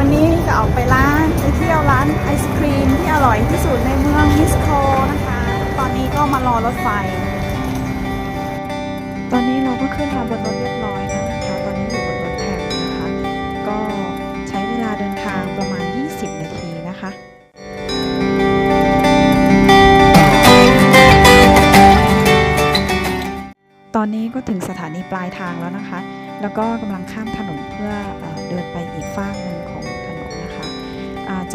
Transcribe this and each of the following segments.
วันนี้จะออกไปร้านไปเที่ยวร้านไอศครีมที่อร่อยที่สุดในเมืองมิสโคนะคะ ตอนนี้ก็มารอรถไฟ ตอนนี้เราก็ขึ้นมาบนรถเรียบร้อยแล้วนะคะ ตอนนี้อยู่บนรถแท็กนะคะ ก็ใช้เวลาเดินทางประมาณ 20 นาทีนะคะตอนนี้ก็ถึงสถานีปลายทางแล้วนะคะ แล้วก็กำลังข้ามถนนเพื่อเอเดินไปอีกฝั่ง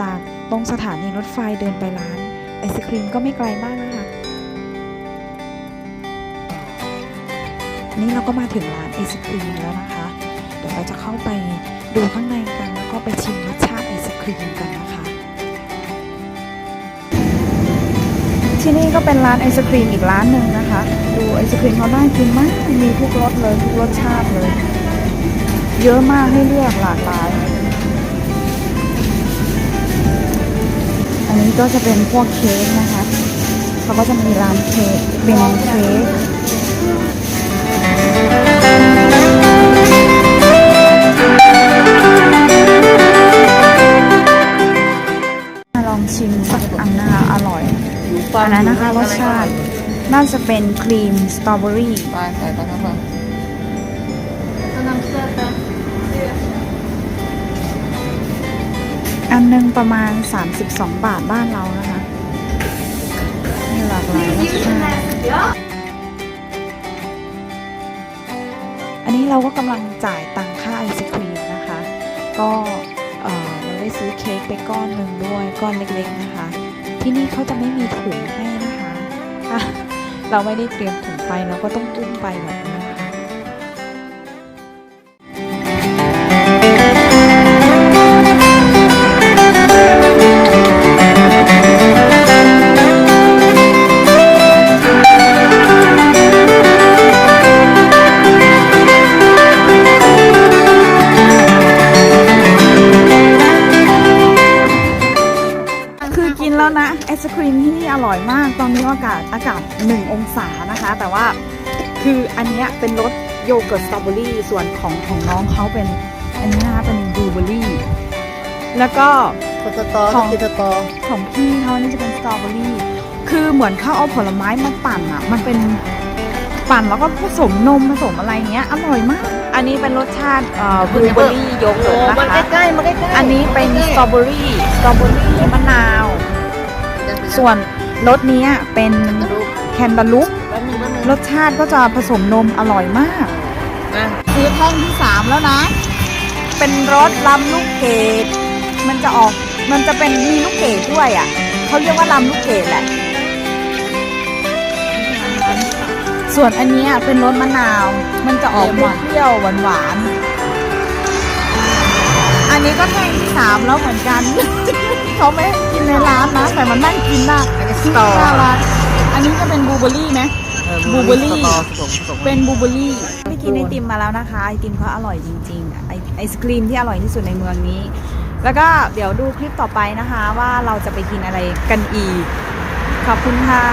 จากตรงสถานีรถไฟเดินไปร้าน ไอศครีมก็ไม่ไกลมากนะคะ นี่เราก็มาถึงร้านไอศครีมแล้วนะคะ เดี๋ยวเราจะเข้าไปดูข้างในกันแล้วก็ไปชิมรสชาติไอศครีมกันนะคะ ที่นี่ก็เป็นร้านไอศครีมอีกร้านหนึ่งนะคะ ดูไอศครีมเขาน่ากินมาก มีทุกรสเลยทุกรสชาติเลย เยอะมากให้เลือกหลากหลาย อันนี้ก็จะเป็นพวกเค้กนะคะ เขาก็จะมีร้านเค้กเป็นเค้กมาลองชิมสักอันนะคะ อร่อยอันนั้นนะคะรสชาติน่าจะเป็นครีมสตรอเบอรี่ไปใส่ตะกั่วมา อันหนึงประมาณ 32 บาทบ้านเรานะคะมีหลากหลายรสชาติอันนี้เราก็กำลังจ่ายตังค่าไอศครีมนะคะ ก็เออเราได้ซื้อเค้กไปก้อนหนึ่งด้วยก้อนเล็กๆนะคะ ที่นี่เขาจะไม่มีถุงให้นะคะ เราไม่ได้เตรียมถุงไปเราก็ต้องตุ้มไปแบบนี้ แล้วนะไอศครีมที่นี่อร่อยมาก ตอนนี้อากาศอากาศ 1 องศานะคะ แต่ว่าคืออันเนี้ยเป็นรสโยเกิร์ตสตรอเบอรี่ส่วนของของน้องเขาเป็นอันนี้นะคะเป็นบลูเบอรี่แล้วก็สตอตอของกินสตอของพี่เขานี่จะเป็นสตรอเบอรี่คือเหมือนเขาเอาผลไม้มาปั่นอะ มันเป็นปั่นแล้วก็ผสมนมผสมอะไรเงี้ยอร่อยมาก อันนี้เป็นรสชาติเอ่อบลูเบอรี่โยเกิร์ตนะมันคะใกล้ๆมันใกล้ๆอันนี้เป็นสตรอเบอรี่สตรอเบอรี่มะนาว ส่วนรสนี้เป็นกระดูกแคนตาลูปแป๊บนึงแป๊บนึงรสชาติก็จะผสมนมอร่อยมากนะซื้อแท่งที่สามแล้วนะ เป็นรสลำลูกเกดมันจะออกมันจะเป็นมีลูกเกดด้วยอะเขาเรียกว่าลำลูกเกดแหละ ส่วนอันเนี้ยเป็นรสมะนาว มันจะออกเปรี้ยวๆหวานๆอันนี้ก็แท่งที่สามแล้วเหมือนกัน เขาไม่ให้กินในร้านนะ แต่มันนั่งกินได้อันนี้สตอหน้าร้านอันนี้จะเป็นบลูเบอร์รี่ไหมบลูเบอร์รี่สตอผสมผสมเป็นบลูเบอร์รี่ไปกินไอติมมาแล้วนะคะไอติมเขาอร่อยจริงๆไอไอศครีมที่อร่อยที่สุดในเมืองนี้ แล้วก็เดี๋ยวดูคลิปต่อไปนะคะ ว่าเราจะไปกินอะไรกันอีก ขอบคุณค่ะ